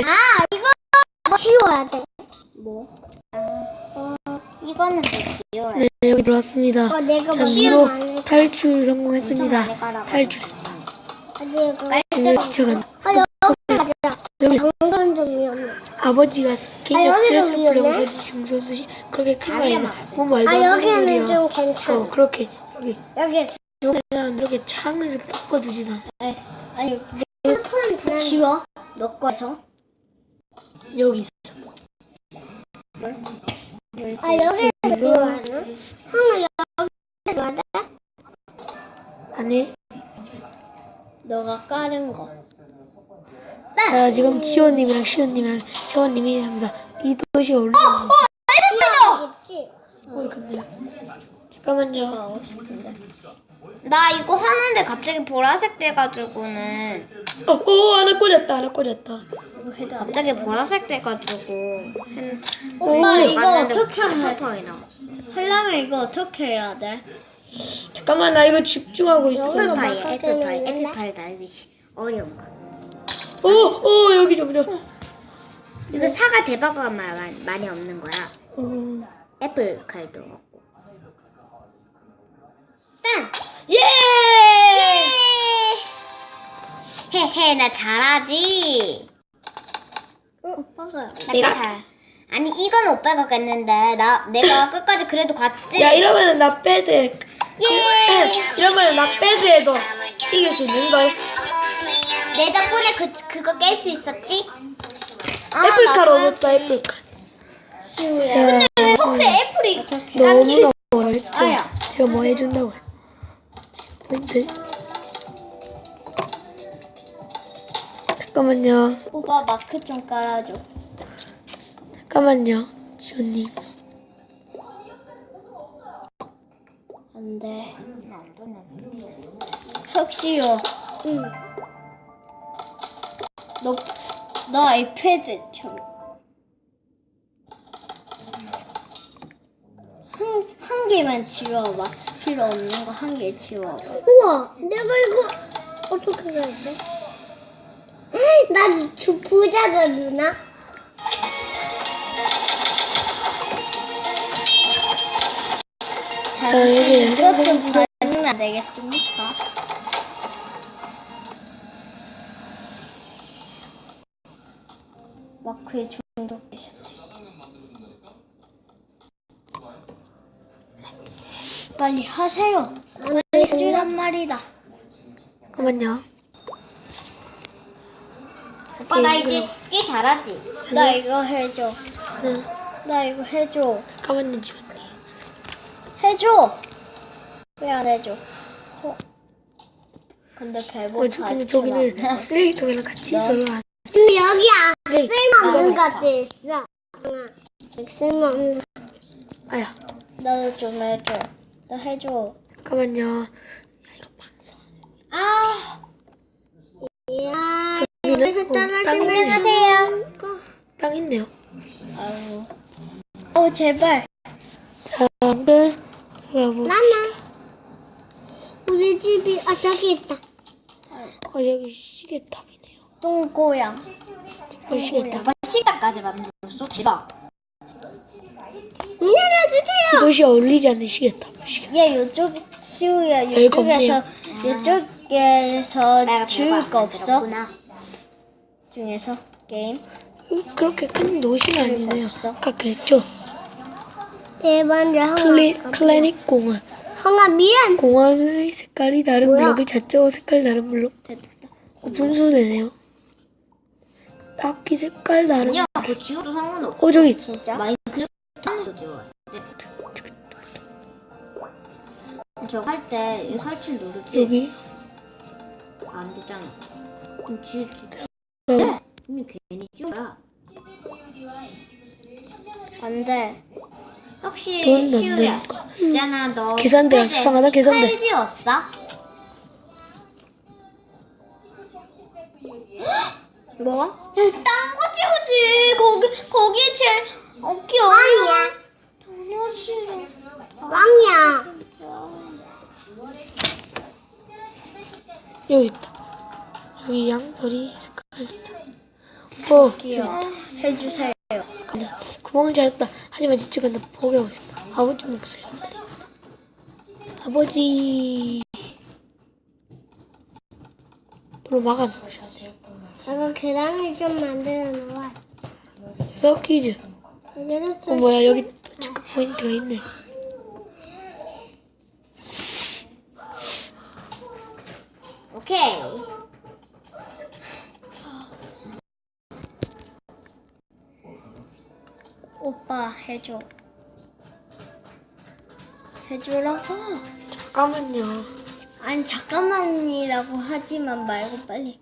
아 이거 지워야 돼. 뭐? 아, 어, 이거는 왜 지워야 네, 여기 들어왔습니다. 어 내가 자, 뭐 위로 탈출 성공했습니다. 탈출. 아니 이거 이제 지쳐간. 아 여기 가자. 여기 장관 좀 위험해. 아버지가 개인적 아, 여기는 스트레스 풀려고 위험해? 해주신 소식 그렇게 큰 아니야, 말이야. 뭐 말도 아 안 되는 여기는 소리야. 좀 괜찮아. 어, 그렇게 여기 여기 여기는 이렇게 창을 바꿔주진 않아. 아니, 핸드폰 다 지워? 너 거에서? 여기 있어. 아 여기 이거 지워야 하나? 형아 여기 맞아? 안에 너가 까는 거. 자, 지금 지원님이랑 시원님이랑 혜원님이 합니다. 이 도시가 올라가는 이거 있지? 어, 근데 잠깐만요. 하고 싶은데. 나 이거 하는데 갑자기 보라색 돼가지고는 어, 어, 하나 꽂았다. 하나 꽂았다. 갑자기 보라색 돼가지고 한 오빠, 오, 이거 어떻게 해? 하려면 이거 어떻게 해야 돼? 잠깐만, 나 이거 집중하고 있어. 여기로 애플파이, 막 애플파이, 하기는 애플파이 날리기 어려운 거. 어, 어, 여기 좀, 좀. 이거 사과 대박가 많이, 많이 없는 거야. 어. 애플 칼도 없고. 딴! 예! 헤헤 나 잘하지. 오빠가 내가 잘. 아니 이건 오빠가 깼는데 나 내가 끝까지 그래도 갔지. 야, 이러면은 나 배드에, 예. 이러면은 나 배드에도 이길 수 있는 걸. 내 덕분에 그 그거 깰 수 있었지. 아, 애플카로 나도 얻었다, 애플카. 지우야. 야, 왜 근데 애플이 너무 어렵죠? 아야. 제가 뭐 해준다고요? 포 잠깐만요. 오빠 마크 좀 깔아줘. 잠깐만요. 안돼. 안 되네. 혁시요. 응. 너, 너 아이패드 좀. 한, 한 개만 지워봐. 필요 없는 거 한 개 지워봐. 우와, 내가 이거 어떻게 살지? 나 주, 부자다, 누나. 자, 여기 이것 좀 생선지. 다니면 되겠습니까? 마크에 중독되셨네. 빨리 하세요. 빨리 해주란 말이다. 잠깐만요. 오빠 나 이제 꽤 잘하지. 나 이거 해줘. 네. 나 이거 해줘. 잠깐만요, 지원님. 해줘. 왜 안 해줘? 어. 근데 배고파. 어, 저기는, 저기는 쓰레기통이랑 같이 있어서 안 근데 여기 안 네. 쓸모없는 것들 있어. 쓸모없는. 아야. 나도 좀 해줘. 나 해줘. 잠깐만요. 아. 어, 땅 있네요. 안녕하세요. 땅 있네요. 아유. 어 제발. 자, 제가 뭐 나나. 우리 집이 아 저기 있다. 어, 여기 시계탑이네요. 똥고양. 어, 시계탑. 시각까지 만들었어. 대박. 이 도시에 어울리지 않는 시계탑. 시계. 얘 요쪽 시우야 별거 요쪽에서 요쪽에서 내가 지울 거 없어? 중에서 게임. 어, 그렇게 큰 도시는 아니네요. 없어. 아까 그랬죠. 네 번째 클리, 클래닉 공원. 형아 미안. 공원의 색깔이 다른 뭐야? 블록을 자체와 색깔 다른 블록. 됐다. 어, 분수되네요. 바퀴 색깔 다른. 아니야, 그거 지워도 상관없어. 어, 저기. 진짜? 마인크래프트로 지워. 저거 할때 설치 누르지? 여기. 안 되잖아. 그럼 지우 어, 이미 괜히 지우야. 안 돼. 혹시 돈 시우야 넣는 거. 있잖아 너 계산대가 수상하다, 계산대. 칼 지웠어? 뭐? 딴거 지우지 거기 거기에 제일 어깨 너무 싫어 왕이야. 여기 있다. 여기 양털이 색깔 있다. 어, 귀여워. 해주세요. 그냥 구멍 잘했다. 하지만 진짜 근데 포기하고 싶다. 아버지 목소리. 아버지. 도로 막아 놓으셔야 돼요. 내가 계란을 좀 만들어 놓아. 서키즈. 어 뭐야 여기 또 체크 포인트가 있네. 오케이. 오빠 해줘. 해주라고. 잠깐만요. 아니 잠깐만이라고 하지만 말고 빨리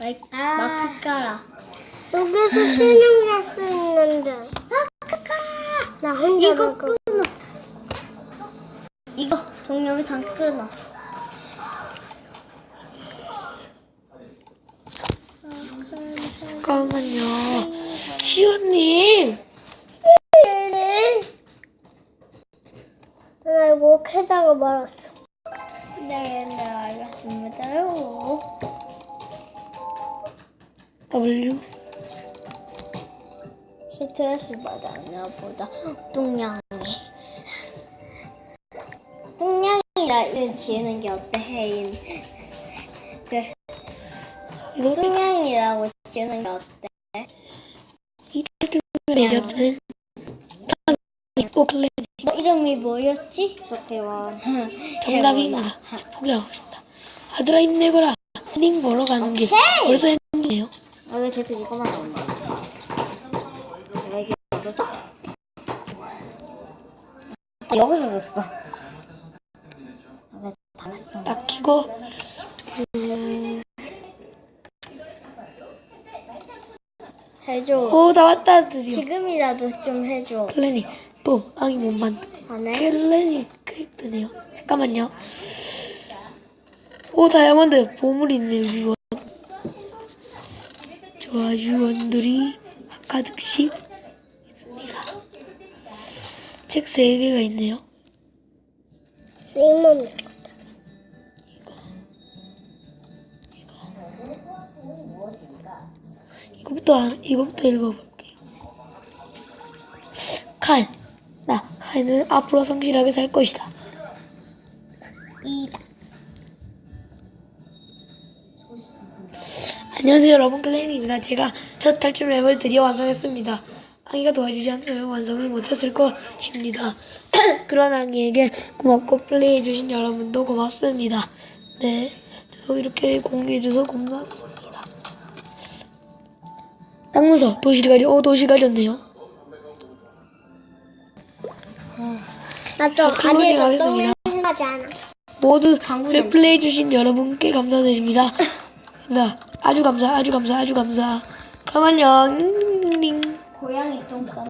마이, 아. 마크 깔아. 여기서 쓰는 게 쓰는데. 마크 깔아. 나 혼자 이거 끊어. 이거 동영상 끊어. 잠깐만요. 시원님. 나 캐다가 말았어. 네, 네, 알겠습니다요. W. 스트레스 받았나 보다. 뚱냥이. 뚱냥이라 이름 지으는 게 어때, 혜인? 그, 이거 뚱냥이라고 지으는 게 어때? 이틀 내렸는 꼭 클랜 너 이름이 뭐였지? 좋대원. 정답입니다. 자, 포기하고 싶다. 아들아 힘내거라. 헤딩 보러 가는 길. 벌써 헤딩이에요. 아, 왜 계속 이거만 나온다. 내가 이게 어딨어? 아, 여기서 줬어. 아, 왜 당했어? 딱 키고 음, 해줘. 오 나왔다 드디어. 지금이라도 좀 해줘. 클랜이 또 빵이 못 만든. 클랜이 크립트네요. 잠깐만요. 오 다이아몬드 보물 있네요 유언. 좋아 유언들이 가득씩 있습니다. 책세 개가 있네요. 쓸모없는 이거부터 안- 이거부터 읽어볼게요. 칼. 나 칼은 앞으로 성실하게 살 것이다. 이다. 안녕하세요 여러분 클레인입니다. 제가 첫 탈출 맵을 드디어 완성했습니다. 앙이가 도와주지 않으면 완성을 못했을 것입니다. 그런 앙이에게 고맙고 플레이해주신 여러분도 고맙습니다. 네, 저도 이렇게 공개해줘서 고맙습니다. 땅문서 도시를 가려 오 도시 가졌네요. 나좀 클로징 하겠습니다. 생각하지 않아. 모두 플레이해주신 여러분께 감사드립니다. 나 아주 감사, 아주 감사, 아주 감사. 그럼 안녕. 링. 고양이 똥 싸.